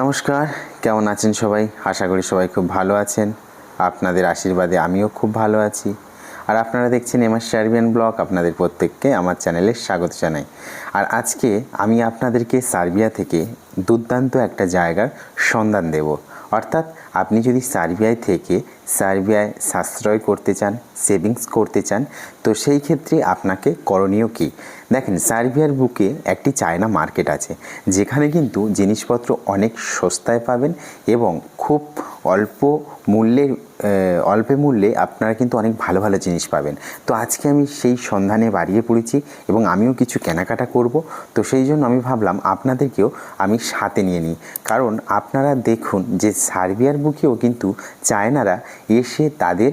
নমস্কার, কেমন আছেন সবাই? আশা করি সবাই খুব ভালো আছেন। আপনাদের আশীর্বাদে আমিও খুব ভালো আছি। আর আপনারা দেখছেন এমআর সার্বিয়ান ব্লগ, আপনাদের প্রত্যেককে আমার চ্যানেলে স্বাগত জানাই। আর আজকে আমি আপনাদেরকে সার্বিয়া থেকে দুর্দান্ত একটা জায়গার সন্ধান দেব। অর্থাৎ আপনি যদি সার্বিয়ায় থেকে সার্বিয়ায় সাশ্রয় করতে চান সেভিংস করতে চান তো সেই ক্ষেত্রে আপনাকে করণীয় কি? দেখেন সার্বিয়ার বুকে একটি চায়না মার্কেট আছে যেখানে কিন্তু জিনিসপত্র অনেক সস্তায় পাবেন এবং খুব অল্প মূল্যে আহ, অল্প মূল্যে আপনারা কিন্তু অনেক ভালো ভালো জিনিস পাবেন। তো আজকে আমি সেই সন্ধানে বাড়িয়ে পড়েছি এবং আমিও কিছু কেনাকাটা করব। তো সেই জন্য আমি ভাবলাম আপনাদেরকেও আমি সাথে নিয়ে নিই। কারণ আপনারা দেখুন যে সার্বিয়ার বুকেও কিন্তু চায়নারা এসে তাদের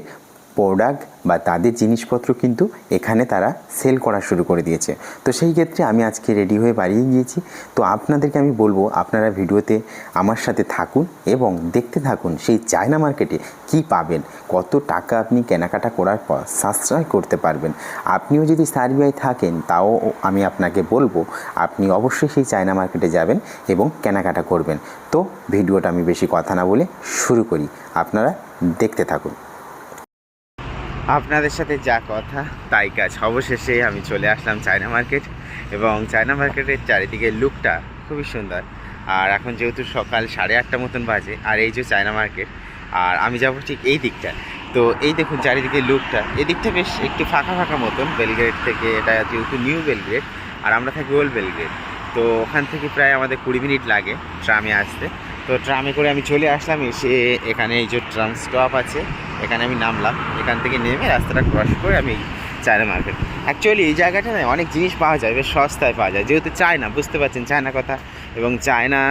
প্রোডাক্ট বা তাদের জিনিসপত্র কিন্তু এখানে তারা সেল করা শুরু করে দিয়েছে। তো সেই ক্ষেত্রে আমি আজকে রেডি হয়ে বাড়িয়ে গিয়েছি। তো আপনাদেরকে আমি বলব, আপনারা ভিডিওতে আমার সাথে থাকুন এবং দেখতে থাকুন সেই চায়না মার্কেটে কি পাবেন, কত টাকা আপনি কেনাকাটা করার পর সাশ্রয় করতে পারবেন। আপনিও যদি সার্বিয়ায় থাকেন, তাও আমি আপনাকে বলব, আপনি অবশ্যই সেই চায়না মার্কেটে যাবেন এবং কেনাকাটা করবেন। তো ভিডিওটা আমি বেশি কথা না বলে শুরু করি। আপনারা দেখতে থাকুন। আপনাদের সাথে যা কথা, তাই কাজ। অবশেষে আমি চলে আসলাম চায়না মার্কেট এবং চায়না মার্কেটের চারিদিকে লুকটা খুবই সুন্দর। আর এখন যেহেতু সকাল সাড়ে আটটা মতন বাজে, আর এই যে চায়না মার্কেট, আর আমি যাব ঠিক এই দিকটা। তো এই দেখুন চারিদিকে লুকটা। এই দিকটা বেশ একটু ফাঁকা ফাঁকা মতন, বেলগ্রেড থেকে এটা যেহেতু নিউ বেলগ্রেড, আর আমরা থাকি ওল্ড বেলগ্রেড। তো ওখান থেকে প্রায় আমাদের কুড়ি মিনিট লাগে ট্রামে আসতে। তো ট্রামে করে আমি চলে আসলাম, এসে এখানে এই যে ট্রাম স্টপ আছে, এখানে আমি নামলাম। এখান থেকে নেমে রাস্তাটা ক্রস করে আমি চায়না মার্কেট অ্যাকচুয়ালি এই জায়গাটা না অনেক জিনিস পাওয়া যায়, বেশ সস্তায় পাওয়া যায়। যেহেতু চায়না, বুঝতে পারছেন চায়না কথা। এবং চায়না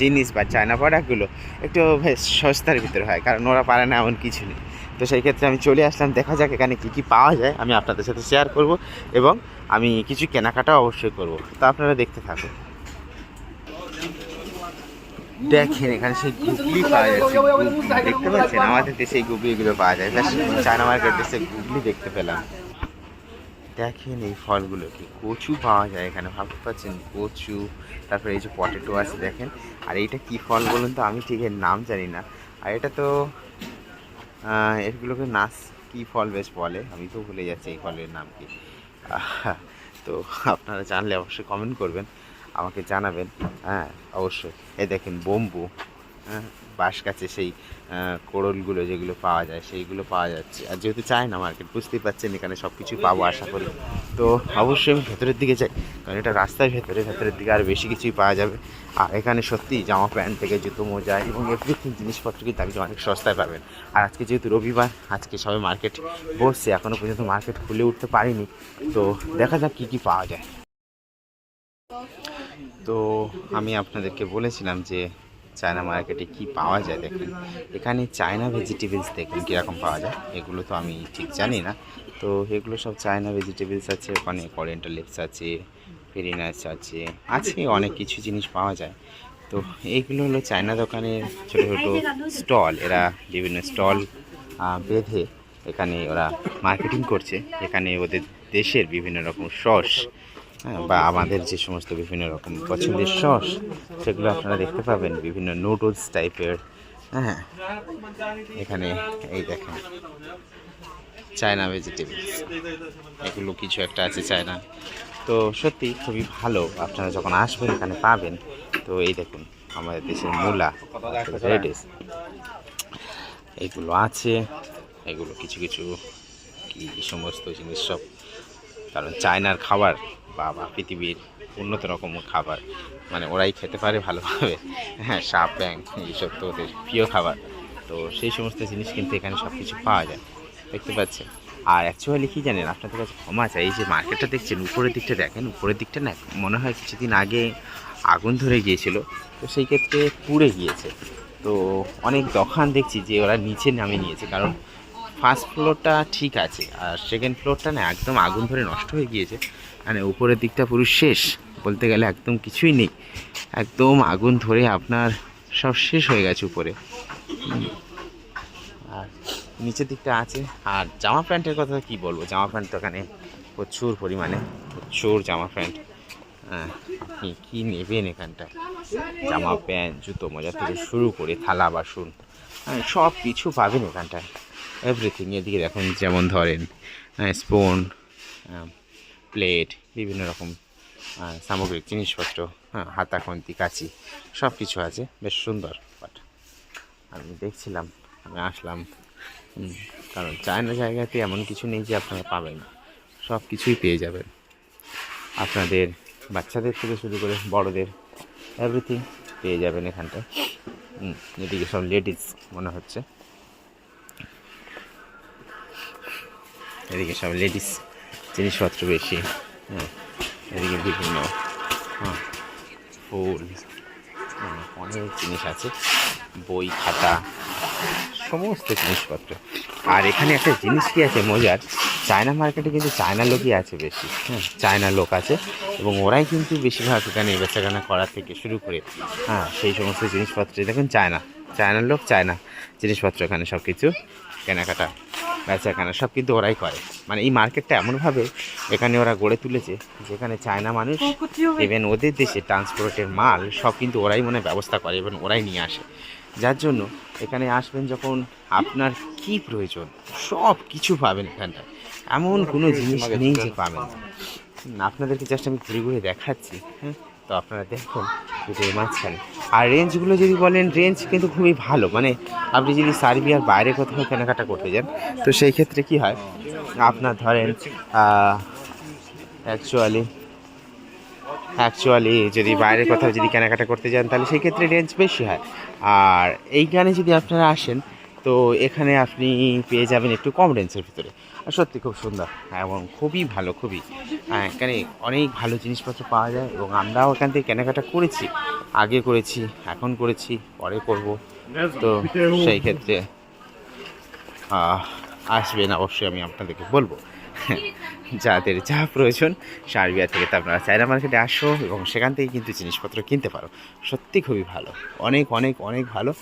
জিনিস বা চায়না প্রোডাক্টগুলো একটু বেশ সস্তার ভিতরে হয়, কারণ ওরা পারে না এমন কিছু নেই। তো সেই ক্ষেত্রে আমি চলে আসলাম, দেখা যাক এখানে কী কী পাওয়া যায়। আমি আপনাদের সাথে শেয়ার করব এবং আমি কিছু কেনাকাটা অবশ্যই করব। তো আপনারা দেখতে থাকুন। দেখেন এখানে সেই গুগলি পাওয়া যাচ্ছে দেখতে পাচ্ছেন? আমাদের দেশে এই গুগলিগুলো পাওয়া যায়। চায়না মার্কেট দেশে গুগলি দেখতে পেলাম। দেখেন এই ফলগুলো কি? কচু পাওয়া যায় এখানে, ভাবতে পারছেন? কচু, তারপরে এই যে পটেটো আছে, দেখেন। আর এইটা কি ফল বলুন তো? আমি ঠিক এর নাম জানি না। আর এটা তো এগুলোকে নাচ কি ফল বেশ বলে? আমি তো ভুলে যাচ্ছি এই ফলের নাম কি। তো আপনারা জানলে অবশ্যই কমেন্ট করবেন। আমাকে জানাবেন হ্যাঁ অবশ্যই। এই দেখেন, বোম্বু হ্যাঁ বাঁশ গাছে সেই কোড়লগুলো যেগুলো পাওয়া যায়, সেইগুলো পাওয়া যাচ্ছে। আর যেহেতু চায় না মার্কেট, বুঝতেই পারছেন এখানে সব কিছুই পাবো আশা করি। তো অবশ্যই আমি ভেতরের দিকে যাই, কারণ এটা রাস্তার ভেতরে, ভেতরের দিকে আর বেশি কিছুই পাওয়া যাবে। আর এখানে সত্যি জামা প্যান্ট থেকে জুতো, মোজা এবং এভরিথিং জিনিসপত্র কিন্তু আপনি অনেক সস্তায় পাবেন। আর আজকে যেহেতু রবিবার, আজকে সবাই মার্কেট বসছে এখনও পর্যন্ত মার্কেট খুলে উঠতে পারিনি। তো দেখা যাক কী কী পাওয়া যায়। তো আমি আপনাদেরকে বলেছিলাম যে চায়না মার্কেটে কি পাওয়া যায় দেখুন। এখানে চায়না ভেজিটেবলস দেখুন কীরকম পাওয়া যায়। এগুলো তো আমি ঠিক জানি না। তো এগুলো সব চায়না ভেজিটেবলস আছে, ওখানে করেন্টাল লিপস আছে ফেরিনাস আছে আছে অনেক কিছু জিনিস পাওয়া যায়। তো এইগুলো হলো চায়না দোকানের ছোটো ছোটো স্টল। এরা বিভিন্ন স্টল বেঁধে এখানে ওরা মার্কেটিং করছে। এখানে ওদের দেশের বিভিন্ন রকম সস বা আমাদের যে সমস্ত বিভিন্ন রকম পছন্দের সস, সেগুলো আপনারা দেখতে পাবেন, বিভিন্ন নুডলস টাইপের হ্যাঁ এখানে এই দেখেন চায়না ভেজিটেবলস এগুলো কিছু একটা আছে চায়না তো সত্যি খুবই ভালো, আপনারা যখন আসবেন, এখানে পাবেন। তো এই দেখুন, আমাদের দেশের মূলা এগুলো আছে, এগুলো কিছু কিছু কি সমস্ত জিনিস সব, কারণ চায়নার খাবার বা বা পৃথিবীর উন্নত রকম খাবার। মানে ওরাই খেতে পারে ভালোভাবে। হ্যাঁ সাপ ব্যাং এইসব তো ওদের প্রিয় খাবার। তো সেই সমস্ত জিনিস কিন্তু এখানে সব কিছু পাওয়া যায়। দেখতে পাচ্ছেন? আর অ্যাকচুয়ালি কী জানেন? আপনাদের কাছে ক্ষমা চাই। এই যে মার্কেটটা দেখছেন, উপরের দিকটা দেখেন। উপরের দিকটা না, মনে হয় কিছুদিন আগে আগুন ধরে গিয়েছিল। তো সেই ক্ষেত্রে পুড়ে গিয়েছে। তো অনেক দোকান দেখছি যে ওরা নিচে নামিয়ে নিয়েছে। কারণ ফার্স্ট ফ্লোরটা ঠিক আছে। আর সেকেন্ড ফ্লোরটা না, একদম আগুন ধরে নষ্ট হয়ে গিয়েছে। মানে উপরের দিকটা পুরো শেষ। বলতে গেলে একদম কিছুই নেই। একদম আগুন ধরে আপনার সব শেষ হয়ে গেছে উপরে। আর নিচের দিকটা আছে। আর জামা প্যান্টের কথা কি বলব? জামা প্যান্ট তো এখানে প্রচুর পরিমাণে, প্রচুর জামা প্যান্ট। হ্যাঁ কি নেবেন এখানটায় জামা প্যান্ট, জুতো, মোজা থেকে শুরু করে থালা, বাসন হ্যাঁ সব কিছু পাবেন এখানটায়। এভরিথিং এদিকে দেখুন, যেমন ধরেন স্পুন প্লেট বিভিন্ন রকম সামগ্রিক জিনিসপত্র হ্যাঁ হাতা, খন্তি, কাঁচি সব কিছু আছে। বেশ সুন্দর বাট আমি দেখছিলাম, আমি আসলাম। কারণ চায়না জায়গাতে এমন কিছু নেই যে আপনারা পাবেন। সব কিছুই পেয়ে যাবেন। আপনাদের, বাচ্চাদের থেকে শুরু করে বড়দের এভরিথিং পেয়ে যাবেন এখানটায়। এদিকে সব লেডিস মনে হচ্ছে। এদিকে সব লেডিস জিনিসপত্র বেশি। হ্যাঁ এদিকে বিভিন্ন হ্যাঁ ফুল অনেক জিনিস আছে। বই, খাতা, সমস্ত জিনিসপত্র। আর এখানে একটা জিনিস কি আছে মজার, চায়না মার্কেটে কিন্তু চায়না লোকই আছে বেশি। হ্যাঁ চায়না লোক আছে এবং ওরাই কিন্তু বেশিরভাগ এখানে বেচাকেনা করা থেকে শুরু করে হ্যাঁ সেই সমস্ত জিনিসপত্র দেখুন, চায়না, চায়নার লোক, চায়না জিনিসপত্র এখানে সব কিছু কেনাকাটা বেচাকেনা সব কিন্তু ওরাই করে। মানে এই মার্কেটটা এমনভাবে এখানে ওরা গড়ে তুলেছে যেখানে চায়না মানুষ ইভেন ওদের দেশে ট্রান্সপোর্টের মাল সব কিন্তু ওরাই মনে ব্যবস্থা করে এবং ওরাই নিয়ে আসে। যার জন্য এখানে আসবেন যখন আপনার কি প্রয়োজন সব কিছু পাবেন এখানটায়। এমন কোনো জিনিস নেই যে পাবেন না। আপনাদেরকে জাস্ট আমি ঘুরে ঘুরে দেখাচ্ছি হ্যাঁ তো আপনারা দেখুন ভিডিওর মাঝখানে। আর রেঞ্জগুলো যদি বলেন রেঞ্জ কিন্তু খুবই ভালো। মানে আপনি যদি সার্বিয়ার বাইরে কোথাও কেনাকাটা করতে যান, তো সেই ক্ষেত্রে কি হয়? আপনার ধরেন অ্যাকচুয়ালি অ্যাকচুয়ালি যদি বাইরে কোথাও যদি কেনাকাটা করতে যান, তাহলে সেই ক্ষেত্রে রেঞ্জ বেশি হয়। আর এইখানে যদি আপনারা আসেন, তো এখানে আপনি পেয়ে যাবেন একটু কম রেঞ্জের ভিতরে। সত্যি খুব সুন্দর। এবং খুবই ভালো, খুবই। হ্যাঁ এখানে অনেক ভালো জিনিসপত্র পাওয়া যায় এবং আমরাও এখান থেকে কেনাকাটা করেছি। আগে করেছি, এখন করেছি, পরে করব। তো সেই ক্ষেত্রে আসবেন অবশ্যই আমি আপনাদেরকে বলব। যাদের যা প্রয়োজন, সার্বিয়া থেকে তো আপনারা চায়না মার্কেটে আসো এবং সেখান থেকে কিন্তু জিনিসপত্র কিনতে পারো। সত্যি খুবই ভালো। অনেক অনেক অনেক ভালো।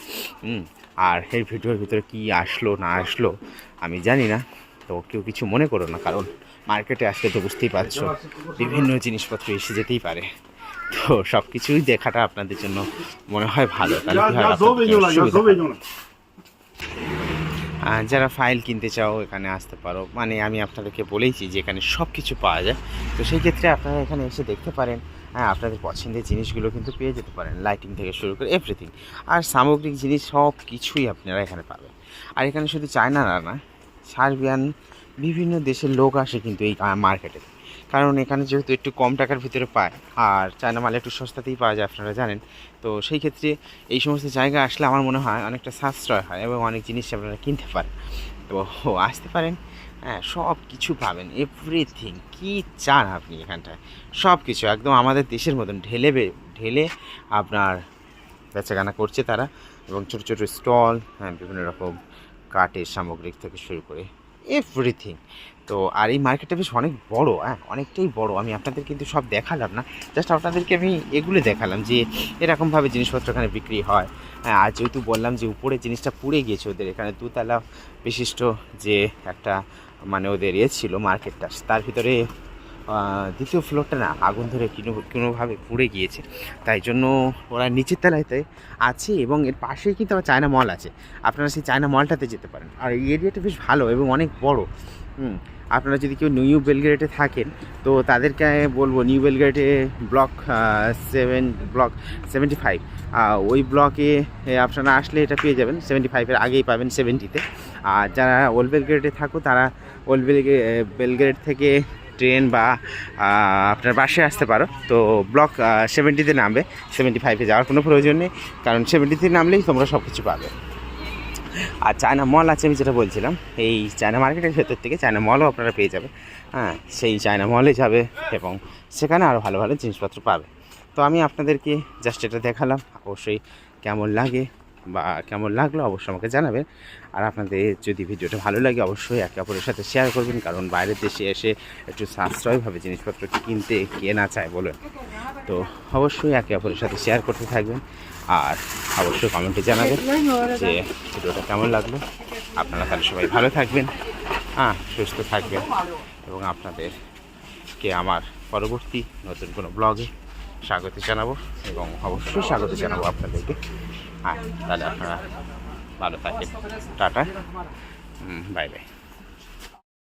আর এই ভিডিওর ভিতরে কি আসলো, না আসলো, আমি জানি না। তো কেউ কিছু মনে করো না কারণ মার্কেটে আসলে তো বুঝতেই পারছ বিভিন্ন জিনিসপত্র এসে যেতেই পারে। তো সব কিছুই দেখাটা আপনাদের জন্য মনে হয় ভালো যারা ফাইল কিনতে চাও এখানে আসতে পারো। মানে আমি আপনাদেরকে বলেইছি যে এখানে সব কিছু পাওয়া যায়। তো সেই ক্ষেত্রে আপনারা এখানে এসে দেখতে পারেন হ্যাঁ আপনাদের পছন্দের জিনিসগুলো কিন্তু পেয়ে যেতে পারেন লাইটিং থেকে শুরু করে এভরিথিং আর সামগ্রিক জিনিস সব কিছুই আপনারা এখানে পাবেন। আর এখানে শুধু চায়নারা না সার্বিয়ান বিভিন্ন দেশের লোক আসে কিন্তু এই মার্কেটে কারণ এখানে যেহেতু একটু কম টাকার ভিতরে পায়, আর চায়না মাল একটু সস্তাতেই পাওয়া যায় আপনারা জানেন। তো সেই ক্ষেত্রে এই সমস্ত জায়গা আসলে আমার মনে হয় অনেকটা সাশ্রয় হয় এবং অনেক জিনিস আপনারা কিনতে পারেন। তো আসতে পারেন হ্যাঁ সব কিছু পাবেন এভরিথিং কি চান আপনি এখানটায়? সব কিছু, একদম আমাদের দেশের মতন ঢেলে ঢেলে আপনার বেচাকেনা করছে তারা এবং ছোটো ছোটো স্টল হ্যাঁ বিভিন্ন রকম কাঠের সামগ্রিক থেকে শুরু করে এভরিথিং তো, আর এই মার্কেটটা বেশ অনেক বড়ো হ্যাঁ অনেকটাই বড়। আমি আপনাদের কিন্তু সব দেখালাম না। জাস্ট আপনাদেরকে আমি এগুলো দেখালাম যে এরকমভাবে জিনিসপত্র এখানে বিক্রি হয়। হ্যাঁ আর যেহেতু বললাম যে উপরে জিনিসটা পুড়ে গিয়েছে, ওদের এখানে দুতলা বিশিষ্ট যে একটা মানে ওদের ইয়ে ছিল মার্কেটটা তার ভিতরে দ্বিতীয় ফ্লোরটা না আগুন ধরে কোনো কোনোভাবে পুড়ে গিয়েছে। তাই জন্য ওরা নিচের তলাতে আছে এবং এর পাশেই কিন্তু আবার চায়না মল আছে। আপনারা সেই চায়না মলটাতে যেতে পারেন। আর এই এরিয়াটা বেশ ভালো এবং অনেক বড়। আপনারা যদি কেউ নিউ বেলগ্রেডে থাকেন, তো তাদেরকে বলব new বেলগ্রেডে block seven block seventy five ওই ব্লকে আপনারা আসলে এটা পেয়ে যাবেন। সেভেন্টি ফাইভের আগেই পাবেন সেভেন্টিতে আর যারা ওল্ড বেলগ্রেডে থাকো, তারা ওল্ড বেলগ্রে বেলগ্রেড থেকে ট্রেন বা আপনার বাসে আসতে পারো। তো ব্লক সেভেন্টিতে নামবে সেভেন্টি ফাইভে যাওয়ার কোনো প্রয়োজন নেই, কারণ সেভেন্টিতে নামলেই তোমরা সব কিছু পাবে। আর চায়না মল আছে, আমি যেটা বলছিলাম, এই চায়না মার্কেটের ভেতর থেকে চায়না মলও আপনারা পেয়ে যাবে। হ্যাঁ সেই চায়না মলে যাবে এবং সেখানে আরও ভালো ভালো জিনিসপত্র পাবে। তো আমি আপনাদেরকে জাস্ট এটা দেখালাম, অবশ্যই কেমন লাগে বা কেমন লাগল অবশ্যই আমাকে জানাবেন। আর আপনাদের যদি ভিডিওটা ভালো লাগে, অবশ্যই একে অপরের সাথে শেয়ার করবেন, কারণ বাইরের দেশে এসে একটু সাশ্রয়ভাবে জিনিসপত্র কিনতে কে না চায় বলুন। তো অবশ্যই একে অপরের সাথে শেয়ার করতে থাকবেন। আর অবশ্যই কমেন্টে জানাবেন যে ভিডিওটা কেমন লাগল। আপনারা তাহলে সবাই ভালো থাকবেন। হ্যাঁ সুস্থ থাকবেন। এবং আপনাদেরকে আমার পরবর্তী নতুন কোনো ব্লগে স্বাগত জানাব। এবং অবশ্যই স্বাগত জানাব আপনাদেরকে। হ্যাঁ তাহলে আপনারা ভালো থাকেন। টাটা। Bye bye